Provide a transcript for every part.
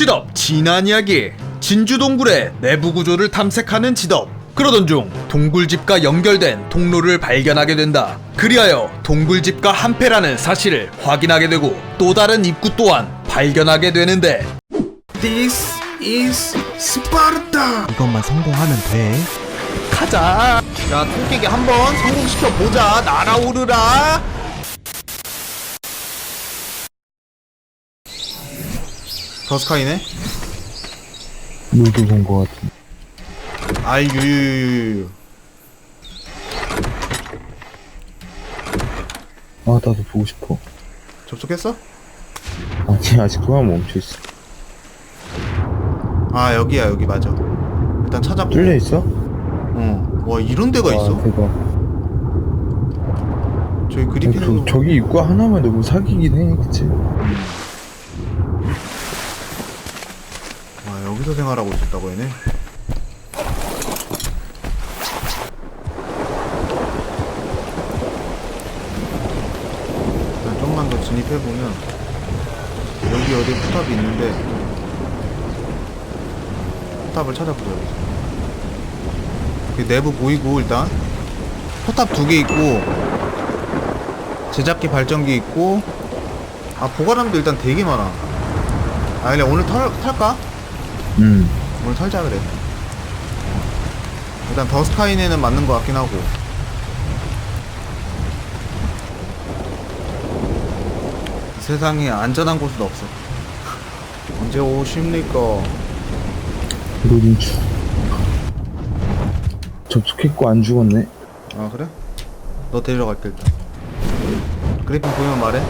지덕 지난 이야기. 진주 동굴의 내부 구조를 탐색하는 지덕 그러던 중 동굴집과 연결된 통로를 발견하게 된다. 그리하여 동굴집과 한패라는 사실을 확인하게 되고 또 다른 입구 또한 발견하게 되는데. This is Sparta. 이것만 성공하면 돼. 가자. 자 토끼기 한번 성공시켜 보자. 날아오르라 더스카이네. 너도 본거 같은. 아이 유유유유. 아 나도 보고 싶어. 접속했어? 아니 아직 그만 멈춰 있어. 아 여기야 여기 맞아. 일단 찾아보. 뚫려 있어? 어. 와 이런 데가 있어? 아, 대박. 저기 저, 그리핀으로. 저기 입구 하나만 너무 사기긴 해, 그치? 와 여기서 생활하고 있었다고 얘네. 일단 좀만 더 진입해 보면 여기 어디 포탑이 있는데 포탑을 찾아보자. 여기서. 그 내부 보이고 일단 포탑 두 개 있고 제작기 발전기 있고 아 보관함도 일단 되게 많아. 아 그냥 오늘 털, 탈까? 음. 오늘 털자 그래. 일단 더스카이네는 맞는 것 같긴 하고. 세상에 안전한 곳은 없어. 언제 오십니까? 로딩 주. 접속했고 안 죽었네. 아 그래? 너 데리러 갈게 일단. 그래픽 보면 말해.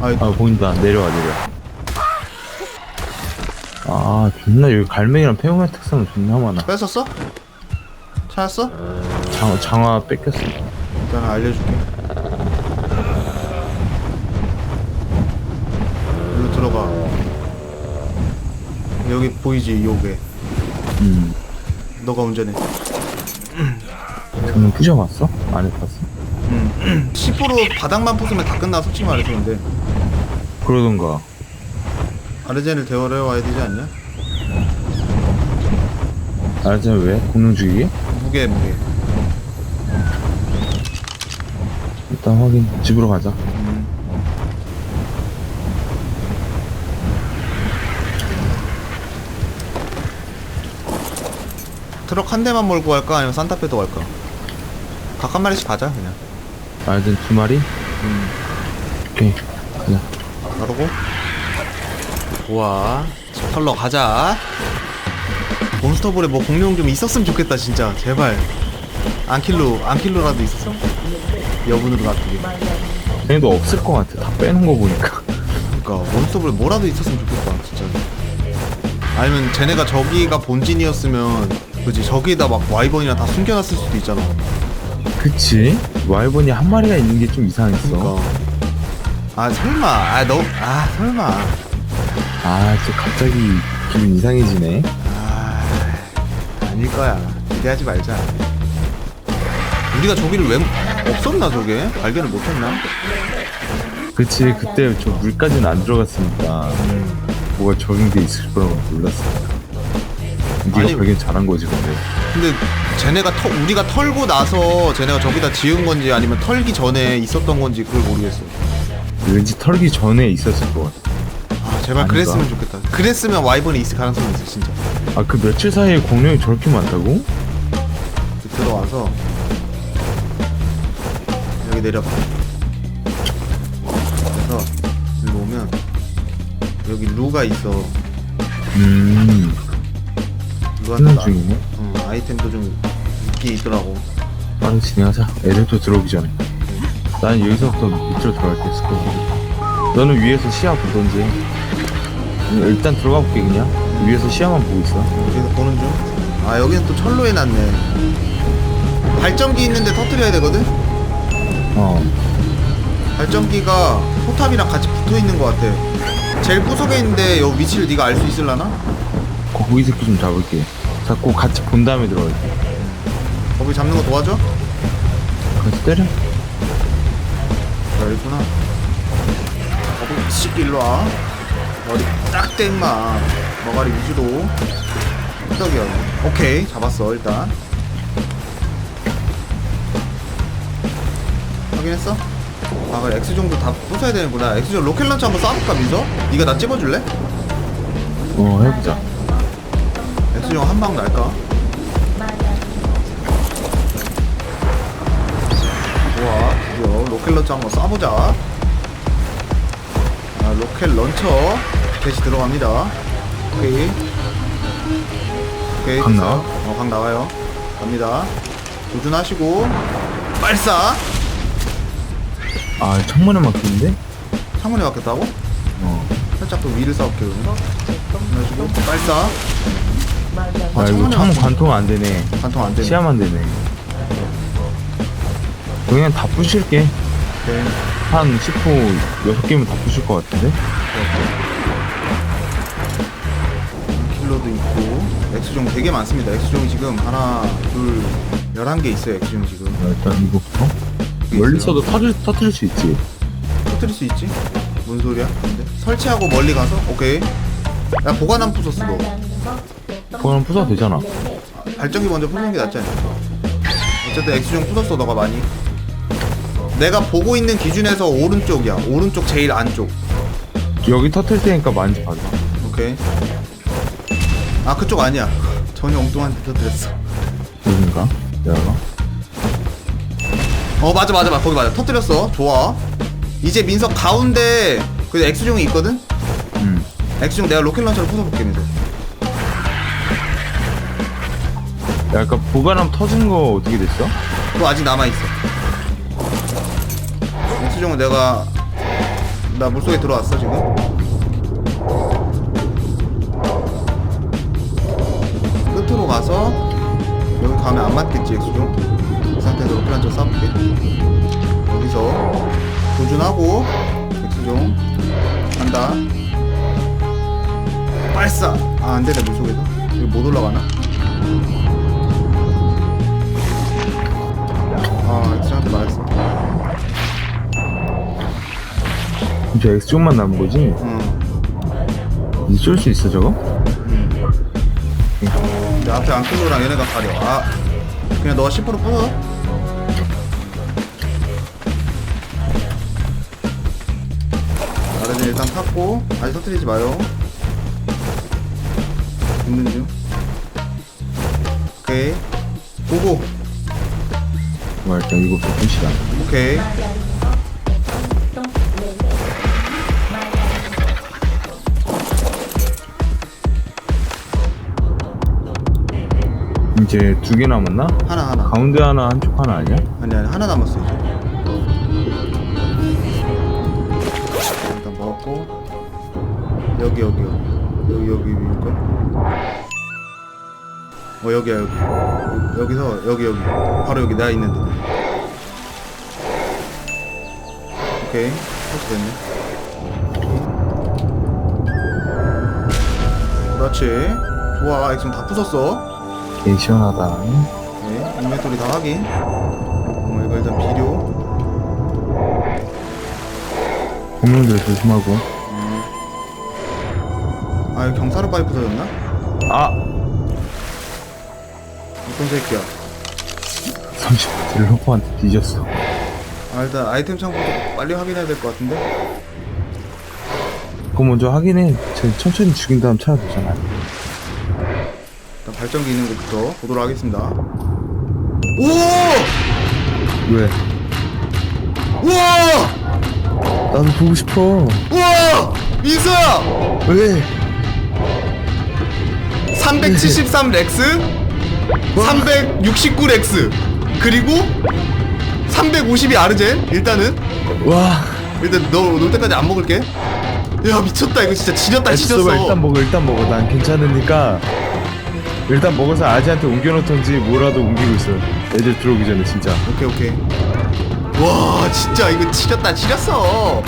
아, 아 보인다. 내려와 내려. 아 존나 여기 갈매기랑 페어맨 특성은 존나 많아. 뺏었어? 찾았어? 장, 장화 뺏겼어. 일단 알려줄게. 일로 들어가. 여기 보이지 요게. 음. 너가 운전해. 저는 부셔봤어? 안 해봤어? 응. 10% 바닥만 부수면 다 끝나 솔직히 말해서 근데 그러던가. 아르젠을 데워려 와야 되지 않냐? 알지 왜? 공룡 죽이게? 무게 무게. 일단 확인. 집으로 가자. 음. 트럭 한 대만 몰고 갈까 아니면 산타페도 갈까? 각 한 마리씩 가자 그냥. 알든 두 마리? 음. 오케이. 가자. 바르고. 좋아. 털러 가자. 몬스터볼에 뭐 공룡 좀 있었으면 좋겠다 진짜 제발. 안킬로 안킬로라도 있었어. 여분으로 놔두게. 얘도 없을 것 같아. 다 빼는 거 보니까. 그러니까 몬스터볼에 뭐라도 있었으면 좋겠다 진짜. 아니면 쟤네가 저기가 본진이었으면 그지 저기에다 막 와이번이나 다 숨겨놨을 수도 있잖아. 그치? 와이번이 한 마리가 있는 게 좀 이상했어. 그러니까. 아 설마 아너아 설마 아, 저 갑자기 기분 이상해지네. 아 아닐 거야 기대하지 말자. 우리가 저기를 왜 없었나 저게 발견을 못했나? 그치, 그때 저 물까지는 안 들어갔으니까 뭐가 적용돼 있을 거라고 몰랐어. 네가 아니- 발견 잘한 거지, 근데. 근데 쟤네가 터, 우리가 털고 나서 쟤네가 저기다 지은 건지 아니면 털기 전에 있었던 건지 그걸 모르겠어. 왠지 털기 전에 있었을 것 같아. 아 제발 아닌가? 그랬으면 좋겠다. 그랬으면 와이번이 있을 가능성이 있어 진짜. 아, 그 며칠 사이에 공룡이 저렇게 많다고? 들어와서 여기 내려봐. 그래서 일로 오면 여기 루가 있어. 음, 루한테 훈련 나- 중이네. 어, 아이템도 좀 있긴 있더라고. 빠르게 진행하자. 애들도 들어오기 전에. 난 여기서부터 밑으로 들어갈게, 스코어. 너는 위에서 시야 보던지. 음, 일단 들어가 볼게, 그냥. 위에서 시야만 보고 있어. 여기서 보는 중. 아 여기는 또 철로 해놨네. 발전기 있는데 터뜨려야 되거든. 어. 발전기가 포탑이랑 같이 붙어 있는 것 같아. 제일 구석에 있는데 여 위치를 네가 알 수 있을라나? 거기 새끼 좀 잡을게. 잡고 같이 본 다음에 들어갈게. 거기 잡는 거 도와줘? 같이 때려? 자, 여기구나. 거기 씩 일로 와. 머리 딱 땡마 머가리 위주로. 끄덕이야 오케이. 잡았어 일단. 확인했어? 아 그래. X종도 다 부숴야 되는구나. X종 로켓 런처 한번 쏴볼까 민서? 네가 나 찝어줄래? 어 해보자. X종 한방 날까? 좋아. 드디어 로켓 런처 한번 쏴보자. 아 로켓 런처 대시 들어갑니다. 오케이. 오케이. 각 나와? 어 각 나와요. 갑니다. 조준하시고 발사! 아 창문에 막히는데? 창문에 막혔다고? 어. 살짝 더 위를 그러면 그래가지고 발사! 아, 이거 창문에 창문 관통 안 되네. 관통 안 되네. 시야만 되네. 그냥 다 부실게. 오케이. 한 10호 6개면 다 부실 것 같은데? 킬러도 있고 X종 되게 많습니다. X종이 지금 하나 둘 11개 있어요 X종 지금. 아, 일단 이거부터. 멀리서도 터질, 터뜨릴 수 있지? 터뜨릴 수 있지? 뭔 소리야? 근데 설치하고 멀리 가서? 오케이. 야 보관함 부쉈어 너. 그거는 부숴도 되잖아. 발전기 먼저 부수는 게 낫지 않냐 어쨌든 X종 부쉈어 너가 많이. 내가 보고 있는 기준에서 오른쪽이야. 오른쪽 제일 안쪽. 여기 터뜨릴 테니까 많이 봐줘. 오케이 아 그쪽 아니야. 전혀 엉뚱한 데 터뜨렸어. 여긴가? 내가? 어 맞아 맞아 맞아. 거기 맞아. 터뜨렸어. 좋아. 이제 민석 가운데 그 X종이 있거든? 음. X종 내가 로켓 런처를 부숴볼게 민석. 야, 아까 보관함 터진 거 어떻게 됐어? 그거 아직 남아있어. X종은 내가 나 물속에 들어왔어 지금 끝으로 가서 여기 가면 안 맞겠지 X종 이 상태에서 로켓 런처 쏴볼게. 여기서 조준하고 X종 간다. 발사! 아 안되네 물속에서. 여기 못 올라가나? 아 X종한테 맞았어. 이제 X쪽만 남은 거지? 응. 이제 쏠수 있어 저거? 근데 앞에 안클로랑 얘네가 가려. 아. 그냥 너가 10% 뽑아 나르는 일단 탔고 아직 터뜨리지 마요. 있는 중. 오케이. 보고. 뭐 일단 이거부터 부시다 오케이 이제 두 개 남았나? 하나 하나. 가운데 하나 한쪽 하나 아니야? 아니 아니 하나 남았어 이제. 일단 먹었고 여기 여기 여기 여기 위일걸? 어 여기야 여기. 여- 여기서 여기 여기. 바로 여기 내가 있는 데. 오케이. 설치됐네. 그렇지. 좋아. 액션 다 부쉈어 개 시원하다 네, 인벤토리 다 확인. 어, 이거 일단 비료. 공룡들 조심하고 음. 아, 이거 경사로 파이프 터졌나? 아! 어떤 새끼야? 30딜 로퍼한테 뒤졌어 아, 일단 아이템 창고도 빨리 확인해야 될 것 같은데? 그거 먼저 확인해 쟤 천천히 죽인 다음 차야 되잖아 일단 발전기 있는 곳부터 보도록 하겠습니다. 오! 왜? 우와! 나도 보고 싶어 우와! 민수야! 왜? 373 렉스, 369 렉스, 그리고 352 아르젠. 일단은 와 일단 너놀 때까지 안 먹을게. 야 미쳤다 이거 진짜 지렸다 애써봐 지렸어. 일단 먹어 일단 먹어 난 괜찮으니까 일단 먹어서 아지한테 옮겨놓던지 뭐라도 옮기고 있어 애들 들어오기 전에 진짜 오케이 오케이. 와 진짜 이거 지렸다 지렸어.